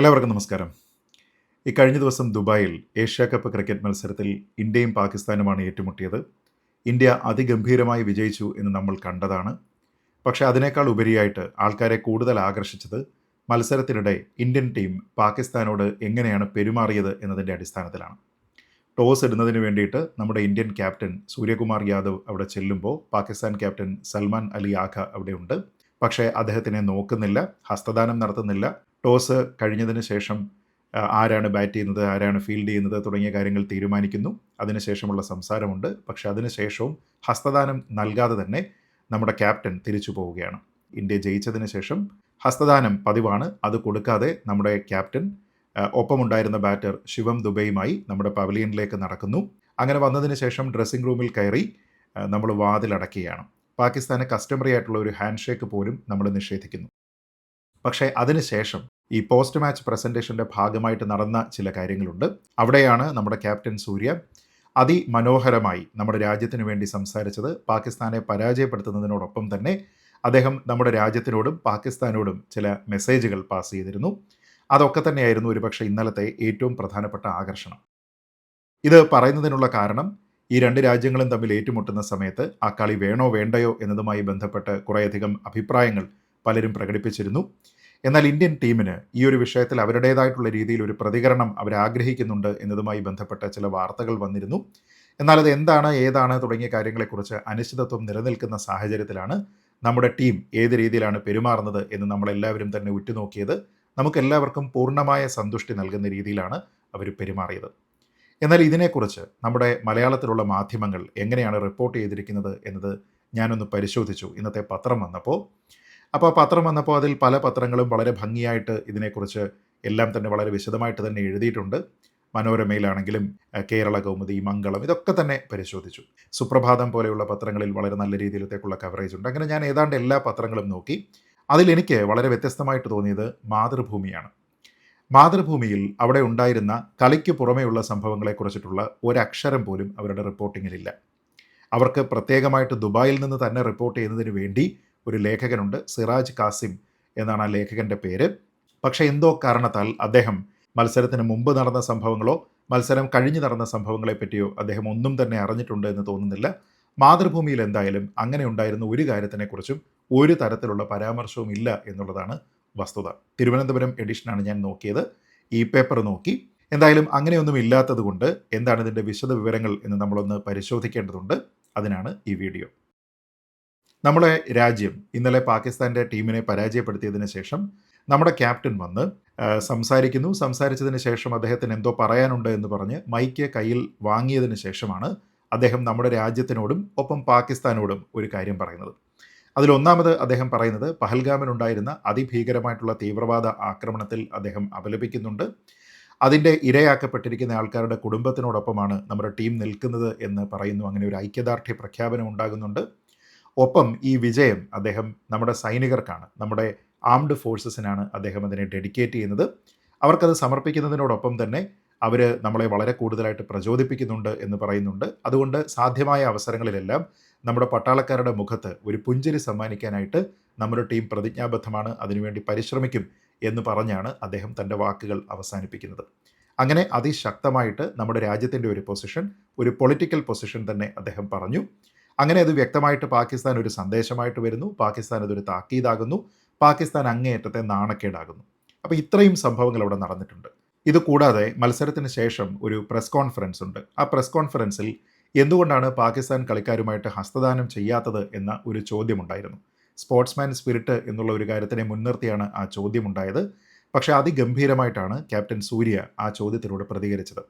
എല്ലാവർക്കും നമസ്കാരം. ഇക്കഴിഞ്ഞ കഴിഞ്ഞ ദിവസം ദുബായിൽ ഏഷ്യ കപ്പ് ക്രിക്കറ്റ് മത്സരത്തിൽ ഇന്ത്യയും പാകിസ്ഥാനുമാണ് ഏറ്റുമുട്ടിയത്. ഇന്ത്യ അതിഗംഭീരമായി വിജയിച്ചു എന്ന് നമ്മൾ കണ്ടതാണ്. പക്ഷേ അതിനേക്കാൾ ഉപരിയായിട്ട് ആൾക്കാരെ കൂടുതൽ ആകർഷിച്ചത് മത്സരത്തിനിടെ ഇന്ത്യൻ ടീം പാകിസ്ഥാനോട് എങ്ങനെയാണ് പെരുമാറിയത് എന്നതിന്റെ അടിസ്ഥാനത്തിലാണ്. ടോസ് ഇടുന്നതിന് വേണ്ടിയിട്ട് നമ്മുടെ ഇന്ത്യൻ ക്യാപ്റ്റൻ സൂര്യകുമാർ യാദവ് അവിടെ ചെല്ലുമ്പോൾ പാകിസ്ഥാൻ ക്യാപ്റ്റൻ സൽമാൻ അലി ആഖ അവിടെയുണ്ട്. പക്ഷേ അദ്ദേഹത്തിനെ നോക്കുന്നില്ല ഹസ്തദാനം നടത്തുന്നില്ല. ടോസ് കഴിഞ്ഞതിന് ശേഷം ആരാണ് ബാറ്റ് ചെയ്യുന്നത് ആരാണ് ഫീൽഡ് ചെയ്യുന്നത് തുടങ്ങിയ കാര്യങ്ങൾ തീരുമാനിക്കുന്നു. അതിനുശേഷമുള്ള സംസാരമുണ്ട്. പക്ഷെ അതിനുശേഷവും ഹസ്തദാനം നൽകാതെ തന്നെ നമ്മുടെ ക്യാപ്റ്റൻ തിരിച്ചു പോവുകയാണ്. ഇന്ത്യ ജയിച്ചതിന് ശേഷം ഹസ്തദാനം പതിവാണ്. അത് കൊടുക്കാതെ നമ്മുടെ ക്യാപ്റ്റൻ ഒപ്പമുണ്ടായിരുന്ന ബാറ്റർ ശിവം ദുബൈയുമായി നമ്മുടെ പവലിയനിലേക്ക് നടക്കുന്നു. അങ്ങനെ വന്നതിന് ശേഷം ഡ്രസ്സിംഗ് റൂമിൽ കയറി നമ്മൾ വാതിലടക്കുകയാണ്. പാകിസ്ഥാന് കസ്റ്റമറി ആയിട്ടുള്ള ഒരു ഹാൻഡ് ഷേക്ക് പോലും നമ്മൾ നിഷേധിക്കുന്നു. പക്ഷേ അതിനുശേഷം ഈ പോസ്റ്റ് മാച്ച് പ്രസന്റേഷന്റെ ഭാഗമായിട്ട് നടന്ന ചില കാര്യങ്ങളുണ്ട്. അവിടെയാണ് നമ്മുടെ ക്യാപ്റ്റൻ സൂര്യ അതിമനോഹരമായി നമ്മുടെ രാജ്യത്തിനു വേണ്ടി സംസാരിച്ചത്. പാകിസ്ഥാനെ പരാജയപ്പെടുത്തുന്നതിനോടൊപ്പം തന്നെ അദ്ദേഹം നമ്മുടെ രാജ്യത്തിനോടും പാകിസ്ഥാനോടും ചില മെസ്സേജുകൾ പാസ് ചെയ്തിരുന്നു. അതൊക്കെ തന്നെയായിരുന്നു ഒരുപക്ഷെ ഇന്നലത്തെ ഏറ്റവും പ്രധാനപ്പെട്ട ആകർഷണം. ഇത് പറയുന്നതിനുള്ള കാരണം ഈ രണ്ട് രാജ്യങ്ങളും തമ്മിൽ ഏറ്റുമുട്ടുന്ന സമയത്ത് ആ കളി വേണോ വേണ്ടയോ എന്നതുമായി ബന്ധപ്പെട്ട് കുറേയധികം അഭിപ്രായങ്ങൾ പലരും പ്രകടിപ്പിച്ചിരുന്നു. എന്നാൽ ഇന്ത്യൻ ടീമിന് ഈ ഒരു വിഷയത്തിൽ അവരുടേതായിട്ടുള്ള രീതിയിൽ ഒരു പ്രതികരണം അവർ ആഗ്രഹിക്കുന്നുണ്ട് എന്നതുമായി ബന്ധപ്പെട്ട ചില വാർത്തകൾ വന്നിരുന്നു. എന്നാൽ അത് എന്താണ് ഏതാണ് തുടങ്ങിയ കാര്യങ്ങളെക്കുറിച്ച് അനിശ്ചിതത്വം നിലനിൽക്കുന്ന സാഹചര്യത്തിലാണ് നമ്മുടെ ടീം ഏത് രീതിയിലാണ് പെരുമാറുന്നത് എന്ന് നമ്മളെല്ലാവരും തന്നെ ഉറ്റുനോക്കിയത്. നമുക്കെല്ലാവർക്കും പൂർണമായ സന്തുഷ്ടി നൽകുന്ന രീതിയിലാണ് അവർ പെരുമാറിയത്. എന്നാൽ ഇതിനെക്കുറിച്ച് നമ്മുടെ മലയാളത്തിലുള്ള മാധ്യമങ്ങൾ എങ്ങനെയാണ് റിപ്പോർട്ട് ചെയ്തിരിക്കുന്നത് എന്നത് ഞാനൊന്ന് പരിശോധിച്ചു ഇന്നത്തെ പത്രം വന്നപ്പോൾ. അപ്പോൾ പത്രം വന്നപ്പോൾ അതിൽ പല പത്രങ്ങളും വളരെ ഭംഗിയായിട്ട് ഇതിനെക്കുറിച്ച് എല്ലാം തന്നെ വളരെ വിശദമായിട്ട് തന്നെ എഴുതിയിട്ടുണ്ട്. മനോരമയിലാണെങ്കിലും കേരള കൗമുദി മംഗളം ഇതൊക്കെ തന്നെ പരിശോധിച്ചു. സുപ്രഭാതം പോലെയുള്ള പത്രങ്ങളിൽ വളരെ നല്ല രീതിയിലത്തേക്കുള്ള കവറേജ് ഉണ്ട്. അങ്ങനെ ഞാൻ ഏതാണ്ട് എല്ലാ പത്രങ്ങളും നോക്കി. അതിൽ എനിക്ക് വളരെ വ്യത്യസ്തമായിട്ട് തോന്നിയത് മാതൃഭൂമിയാണ്. മാതൃഭൂമിയിൽ അവിടെ ഉണ്ടായിരുന്ന കളിക്ക് പുറമെയുള്ള സംഭവങ്ങളെക്കുറിച്ചിട്ടുള്ള ഒരക്ഷരം പോലും അവരുടെ റിപ്പോർട്ടിങ്ങിലില്ല അവർക്ക് പ്രത്യേകമായിട്ട് ദുബായിൽ നിന്ന് തന്നെ റിപ്പോർട്ട് ചെയ്യുന്നതിന് വേണ്ടി ഒരു ലേഖകനുണ്ട് സിറാജ് കാസിം എന്നാണ് ആ ലേഖകന്റെ പേര്. പക്ഷേ എന്തോ കാരണത്താൽ അദ്ദേഹം മത്സരത്തിന് മുമ്പ് നടന്ന സംഭവങ്ങളോ മത്സരം കഴിഞ്ഞ് നടന്ന സംഭവങ്ങളെ പറ്റിയോ അദ്ദേഹം ഒന്നും തന്നെ അറിഞ്ഞിട്ടുണ്ട് എന്ന് തോന്നുന്നില്ല. മാതൃഭൂമിയിൽ എന്തായാലും അങ്ങനെ ഉണ്ടായിരുന്ന ഒരു കാര്യത്തിനെക്കുറിച്ചും ഒരു തരത്തിലുള്ള പരാമർശവും ഇല്ല എന്നുള്ളതാണ് വസ്തുത. തിരുവനന്തപുരം എഡിഷനാണ് ഞാൻ നോക്കിയത്. ഈ പേപ്പർ നോക്കി. എന്തായാലും അങ്ങനെയൊന്നും ഇല്ലാത്തത് കൊണ്ട് എന്താണ് ഇതിന്റെ വിശദ വിവരങ്ങൾ എന്ന് നമ്മളൊന്ന് പരിശോധിക്കേണ്ടതുണ്ട്. അതിനാണ് ഈ വീഡിയോ. നമ്മളെ രാജ്യം ഇന്നലെ പാകിസ്ഥാന്റെ ടീമിനെ പരാജയപ്പെടുത്തിയതിന് ശേഷം നമ്മുടെ ക്യാപ്റ്റൻ വന്ന് സംസാരിക്കുന്നു. സംസാരിച്ചതിന് ശേഷം അദ്ദേഹത്തിന് എന്തോ പറയാനുണ്ട് എന്ന് പറഞ്ഞ് മൈക്ക് കയ്യിൽ വാങ്ങിയതിന് ശേഷമാണ് അദ്ദേഹം നമ്മുടെ രാജ്യത്തിനോടും ഒപ്പം പാകിസ്ഥാനോടും ഒരു കാര്യം പറയുന്നത്. അതിലൊന്നാമത് അദ്ദേഹം പറയുന്നത് പഹൽഗാമിനുണ്ടായിരുന്ന അതിഭീകരമായിട്ടുള്ള തീവ്രവാദ ആക്രമണത്തിൽ അദ്ദേഹം അപലപിക്കുന്നുണ്ട്. അതിന്റെ ഇരയാക്കപ്പെട്ടിരിക്കുന്ന ആൾക്കാരുടെ കുടുംബത്തിനോടൊപ്പമാണ് നമ്മുടെ ടീം നിൽക്കുന്നത് എന്ന് പറയുന്നു. അങ്ങനെ ഒരു ഐക്യദാർഢ്യ പ്രഖ്യാപനം ഉണ്ടാകുന്നുണ്ട്. ഒപ്പം ഈ വിജയം അദ്ദേഹം നമ്മുടെ സൈനികർക്കാണ്. നമ്മുടെ ആംഡ് ഫോഴ്സസിനാണ് അദ്ദേഹം അതിനെ ഡെഡിക്കേറ്റ് ചെയ്യുന്നത്. അവർക്കത് സമർപ്പിക്കുന്നതിനോടൊപ്പം തന്നെ അവർ നമ്മളെ വളരെ കൂടുതലായിട്ട് പ്രചോദിപ്പിക്കുന്നുണ്ട് എന്ന് പറയുന്നുണ്ട്. അതുകൊണ്ട് സാധ്യമായ അവസരങ്ങളിലെല്ലാം നമ്മുടെ പട്ടാളക്കാരുടെ മുഖത്ത് ഒരു പുഞ്ചിരി സമ്മാനിക്കാനായിട്ട് നമ്മുടെ ടീം പ്രതിജ്ഞാബദ്ധമാണ് അതിനുവേണ്ടി പരിശ്രമിക്കും എന്ന് പറഞ്ഞാണ് അദ്ദേഹം തന്റെ വാക്കുകൾ അവസാനിപ്പിക്കുന്നത്. അങ്ങനെ അതിശക്തമായിട്ട് നമ്മുടെ രാജ്യത്തിന്റെ ഒരു പൊസിഷൻ ഒരു പൊളിറ്റിക്കൽ പൊസിഷൻ തന്നെ അദ്ദേഹം പറഞ്ഞു. അങ്ങനെ അത് വ്യക്തമായിട്ട് പാകിസ്ഥാൻ ഒരു സന്ദേശമായിട്ട് വരുന്നു. പാകിസ്ഥാൻ അതൊരു താക്കീതാകുന്നു. പാകിസ്ഥാൻ അങ്ങേയറ്റത്തെ നാണക്കേടാകുന്നു. അപ്പോൾ ഇത്രയും സംഭവങ്ങൾ അവിടെ നടന്നിട്ടുണ്ട്. ഇത് കൂടാതെ മത്സരത്തിന് ശേഷം ഒരു പ്രസ് കോൺഫറൻസ് ഉണ്ട്. ആ പ്രസ് കോൺഫറൻസിൽ എന്തുകൊണ്ടാണ് പാകിസ്ഥാൻ കളിക്കാരുമായിട്ട് ഹസ്തദാനം ചെയ്യാത്തത് എന്ന ഒരു ചോദ്യമുണ്ടായിരുന്നു. സ്പോർട്സ്മാൻ സ്പിരിറ്റ് എന്നുള്ള ഒരു കാര്യത്തിനെ മുൻനിർത്തിയാണ് ആ ചോദ്യമുണ്ടായത്. പക്ഷേ അതിഗംഭീരമായിട്ടാണ് ക്യാപ്റ്റൻ സൂര്യ ആ ചോദ്യത്തിലൂടെ പ്രതികരിച്ചത്.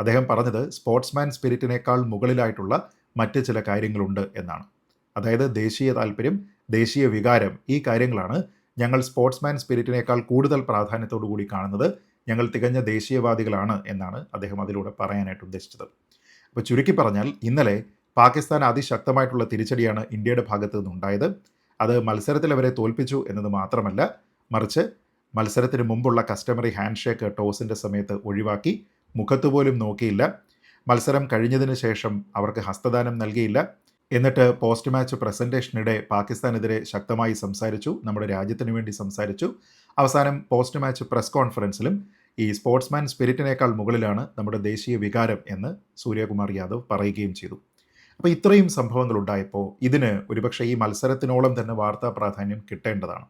അദ്ദേഹം പറഞ്ഞത് സ്പോർട്സ്മാൻ സ്പിരിറ്റിനേക്കാൾ മുകളിലായിട്ടുള്ള മറ്റ് ചില കാര്യങ്ങളുണ്ട് എന്നാണ്. അതായത് ദേശീയ താല്പര്യം ദേശീയ വികാരം ഈ കാര്യങ്ങളാണ് ഞങ്ങൾ സ്പോർട്സ്മാൻ സ്പിരിറ്റിനേക്കാൾ കൂടുതൽ പ്രാധാന്യത്തോടു കൂടി കാണുന്നത്. ഞങ്ങൾ തികഞ്ഞ ദേശീയവാദികളാണ് എന്നാണ് അദ്ദേഹം അതിലൂടെ പറയാനായിട്ട് ഉദ്ദേശിച്ചത്. അപ്പോൾ ചുരുക്കി പറഞ്ഞാൽ ഇന്നലെ പാകിസ്ഥാൻ അതിശക്തമായിട്ടുള്ള തിരിച്ചടിയാണ് ഇന്ത്യയുടെ ഭാഗത്തു നിന്നുണ്ടായത്. അത് മത്സരത്തിൽ അവരെ തോൽപ്പിച്ചു എന്നത് മാത്രമല്ല മറിച്ച് മത്സരത്തിന് മുമ്പുള്ള കസ്റ്റമറി ഹാൻഡ് ഷേക്ക് ടോസിന്റെ സമയത്ത് ഒഴിവാക്കി മുഖത്തുപോലും നോക്കിയില്ല. മത്സരം കഴിഞ്ഞതിന് ശേഷം അവർക്ക് ഹസ്തദാനം നൽകിയില്ല. എന്നിട്ട് പോസ്റ്റ് മാച്ച് പ്രസന്റേഷനിടെ പാകിസ്ഥാനെതിരെ ശക്തമായി സംസാരിച്ചു. നമ്മുടെ രാജ്യത്തിന് വേണ്ടി സംസാരിച്ചു. അവസാനം പോസ്റ്റ് മാച്ച് പ്രസ് കോൺഫറൻസിലും ഈ സ്പോർട്സ്മാൻ സ്പിരിറ്റിനേക്കാൾ മുകളിലാണ് നമ്മുടെ ദേശീയ വികാരം എന്ന് സൂര്യകുമാർ യാദവ് പറയുകയും ചെയ്തു. അപ്പോൾ ഇത്രയും സംഭവങ്ങൾ ഉണ്ടായപ്പോൾ ഇതിന് ഒരുപക്ഷെ ഈ മത്സരത്തിനോളം തന്നെ വാർത്താ പ്രാധാന്യം കിട്ടേണ്ടതാണ്.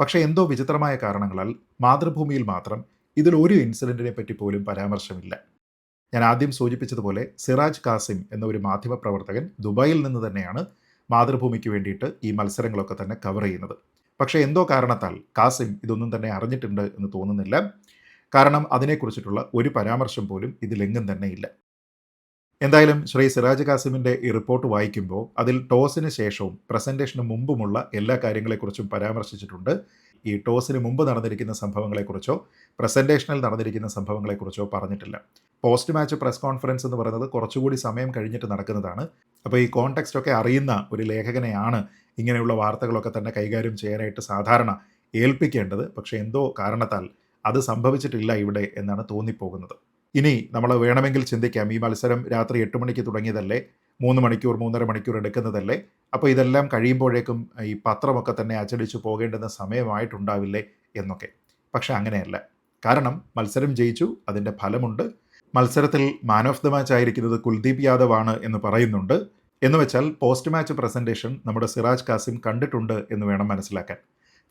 പക്ഷേ എന്തോ വിചിത്രമായ കാരണങ്ങളാൽ മാതൃഭൂമിയിൽ മാത്രം ഇതിൽ ഒരു ഇൻസിഡന്റിനെ പറ്റി പോലും പരാമർശമില്ല. ഞാൻ ആദ്യം സൂചിപ്പിച്ചതുപോലെ സിറാജ് കാസിം എന്ന ഒരു മാധ്യമപ്രവർത്തകൻ ദുബായിൽ നിന്ന് തന്നെയാണ് മാതൃഭൂമിക്ക് വേണ്ടിയിട്ട് ഈ മത്സരങ്ങളൊക്കെ തന്നെ കവർ ചെയ്യുന്നത്. പക്ഷേ എന്തോ കാരണത്താൽ കാസിം ഇതൊന്നും തന്നെ അറിഞ്ഞിട്ടുണ്ട് എന്ന് തോന്നുന്നില്ല. കാരണം അതിനെക്കുറിച്ചിട്ടുള്ള ഒരു പരാമർശം പോലും ഇതിലെങ്ങും തന്നെ ഇല്ല. എന്തായാലും ശ്രീ സിറാജ് കാസിമിന്റെ ഈ റിപ്പോർട്ട് വായിക്കുമ്പോൾ അതിൽ ടോസിന് ശേഷവും പ്രസന്റേഷന് മുമ്പുമുള്ള എല്ലാ കാര്യങ്ങളെക്കുറിച്ചും പരാമർശിച്ചിട്ടുണ്ട്. ഈ ടോസിന് മുമ്പ് നടന്നിരിക്കുന്ന സംഭവങ്ങളെക്കുറിച്ചോ പ്രസന്റേഷനിൽ നടന്നിരിക്കുന്ന സംഭവങ്ങളെക്കുറിച്ചോ പറഞ്ഞിട്ടില്ല. പോസ്റ്റ് മാച്ച് പ്രസ് കോൺഫറൻസ് എന്ന് പറയുന്നത് കുറച്ചുകൂടി സമയം കഴിഞ്ഞിട്ട് നടക്കുന്നതാണ്. അപ്പോൾ ഈ കോൺടെക്സ്റ്റ് ഒക്കെ അറിയുന്ന ഒരു ലേഖകനെയാണ് ഇങ്ങനെയുള്ള വാർത്തകളൊക്കെ തന്നെ കൈകാര്യം ചെയ്യാനായിട്ട് സാധാരണ ഏൽപ്പിക്കേണ്ടത്. പക്ഷേ എന്തോ കാരണത്താൽ അത് സംഭവിച്ചിട്ടില്ല ഇവിടെ എന്നാണ് തോന്നിപ്പോകുന്നത്. ഇനി നമ്മൾ വേണമെങ്കിൽ ചിന്തിക്കാം. ഈ മത്സരം രാത്രി എട്ട് മണിക്ക് തുടങ്ങിയതല്ലേ? മൂന്ന് മണിക്കൂർ മൂന്നര മണിക്കൂർ എടുക്കുന്നതല്ലേ? അപ്പോൾ ഇതെല്ലാം കഴിയുമ്പോഴേക്കും ഈ പത്രമൊക്കെ തന്നെ അച്ചടിച്ചു പോകേണ്ടുന്ന സമയമായിട്ടുണ്ടാവില്ലേ എന്നൊക്കെ. പക്ഷെ അങ്ങനെയല്ല. കാരണം മത്സരം ജയിച്ചു അതിന്റെ ഫലമുണ്ട്. മത്സരത്തിൽ മാൻ ഓഫ് ദ മാച്ച് ആയിരിക്കുന്നത് കുൽദീപ് യാദവ് ആണ് എന്ന് പറയുന്നുണ്ട്. എന്ന് വെച്ചാൽ പോസ്റ്റ് മാച്ച് പ്രസന്റേഷൻ നമ്മുടെ സിറാജ് കാസിം കണ്ടിട്ടുണ്ട് എന്ന് വേണം മനസ്സിലാക്കാൻ.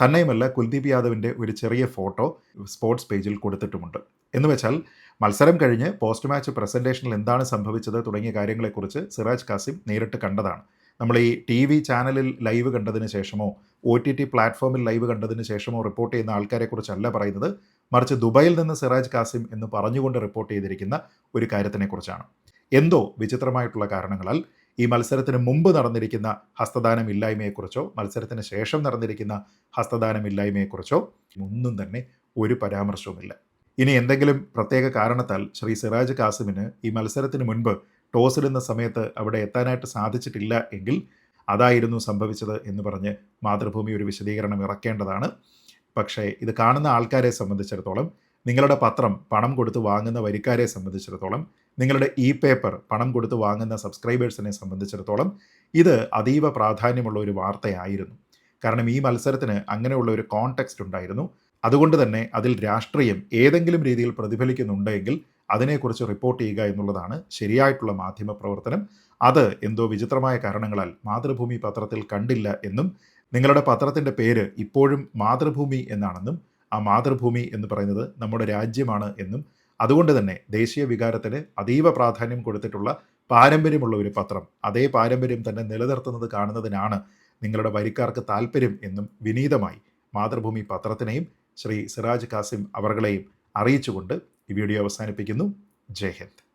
തന്നെയുമല്ല കുൽദീപ് യാദവിന്റെ ഒരു ചെറിയ ഫോട്ടോ സ്പോർട്സ് പേജിൽ കൊടുത്തിട്ടുമുണ്ട്. എന്ന് വെച്ചാൽ മത്സരം കഴിഞ്ഞ് പോസ്റ്റ് മാച്ച് പ്രസന്റേഷനിൽ എന്താണ് സംഭവിച്ചത് തുടങ്ങിയ കാര്യങ്ങളെക്കുറിച്ച് സിറാജ് കാസിം നേരിട്ട് കണ്ടതാണ്. നമ്മൾ ഈ ടി വി ചാനലിൽ ലൈവ് കണ്ടതിന് ശേഷമോ ഒ ടി ടി പ്ലാറ്റ്ഫോമിൽ ലൈവ് കണ്ടതിന് ശേഷമോ റിപ്പോർട്ട് ചെയ്യുന്ന ആൾക്കാരെക്കുറിച്ചല്ല പറയുന്നത്. മറിച്ച് ദുബായിൽ നിന്ന് സിറാജ് കാസിം എന്ന് പറഞ്ഞുകൊണ്ട് റിപ്പോർട്ട് ചെയ്തിരിക്കുന്ന ഒരു കാര്യത്തിനെക്കുറിച്ചാണ്. എന്തോ വിചിത്രമായിട്ടുള്ള കാരണങ്ങളാൽ ഈ മത്സരത്തിന് മുമ്പ് നടന്നിരിക്കുന്ന ഹസ്തദാനം ഇല്ലായ്മയെക്കുറിച്ചോ മത്സരത്തിന് ശേഷം നടന്നിരിക്കുന്ന ഹസ്തദാനം ഇല്ലായ്മയെക്കുറിച്ചോ ഒന്നും തന്നെ ഒരു പരാമർശവുമില്ല. ഇനി എന്തെങ്കിലും പ്രത്യേക കാരണത്താൽ ശ്രീ സിറാജ് കാസിമിന് ഈ മത്സരത്തിന് മുൻപ് ടോസ് ഇടുന്ന സമയത്ത് അവിടെ എത്താനായിട്ട് സാധിച്ചിട്ടില്ല എങ്കിൽ അതായിരുന്നു സംഭവിച്ചത് എന്ന് പറഞ്ഞ് മാതൃഭൂമി ഒരു വിശദീകരണം ഇറക്കേണ്ടതാണ്. പക്ഷേ ഇത് കാണുന്ന ആൾക്കാരെ സംബന്ധിച്ചിടത്തോളം നിങ്ങളുടെ പത്രം പണം കൊടുത്ത് വാങ്ങുന്ന വരിക്കാരെ സംബന്ധിച്ചിടത്തോളം നിങ്ങളുടെ ഇ പേപ്പർ പണം കൊടുത്ത് വാങ്ങുന്ന സബ്സ്ക്രൈബേഴ്സിനെ സംബന്ധിച്ചിടത്തോളം ഇത് അതീവ പ്രാധാന്യമുള്ള ഒരു വാർത്തയായിരുന്നു. കാരണം ഈ മത്സരത്തിന് അങ്ങനെയുള്ള ഒരു കോൺടെക്സ്റ്റ് ഉണ്ടായിരുന്നു. അതുകൊണ്ട് തന്നെ അതിൽ രാഷ്ട്രീയം ഏതെങ്കിലും രീതിയിൽ പ്രതിഫലിക്കുന്നുണ്ടെങ്കിൽ അതിനെക്കുറിച്ച് റിപ്പോർട്ട് ചെയ്യുക എന്നുള്ളതാണ് ശരിയായിട്ടുള്ള മാധ്യമ പ്രവർത്തനം. അത് എന്തോ വിചിത്രമായ കാരണങ്ങളാൽ മാതൃഭൂമി പത്രത്തിൽ കണ്ടില്ല എന്നും നിങ്ങളുടെ പത്രത്തിന്റെ പേര് ഇപ്പോഴും മാതൃഭൂമി എന്നാണെന്നും ആ മാതൃഭൂമി എന്ന് പറയുന്നത് നമ്മുടെ രാജ്യമാണ് എന്നും അതുകൊണ്ട് തന്നെ ദേശീയ വികാരത്തിന് അതീവ പ്രാധാന്യം കൊടുത്തിട്ടുള്ള പാരമ്പര്യമുള്ള ഒരു പത്രം. അതേ പാരമ്പര്യം തന്നെ നിലനിർത്തുന്നത് കാണുന്നതിനാണ് നിങ്ങളുടെ വരിക്കാർക്ക് താല്പര്യം എന്നും വിനീതമായി മാതൃഭൂമി പത്രത്തിനെയും ശ്രീ സിറാജ് കാസിം അവർകളെയും അറിയിച്ചുകൊണ്ട് ഈ വീഡിയോ അവസാനിപ്പിക്കുന്നു. ജയ് ഹിന്ദ്.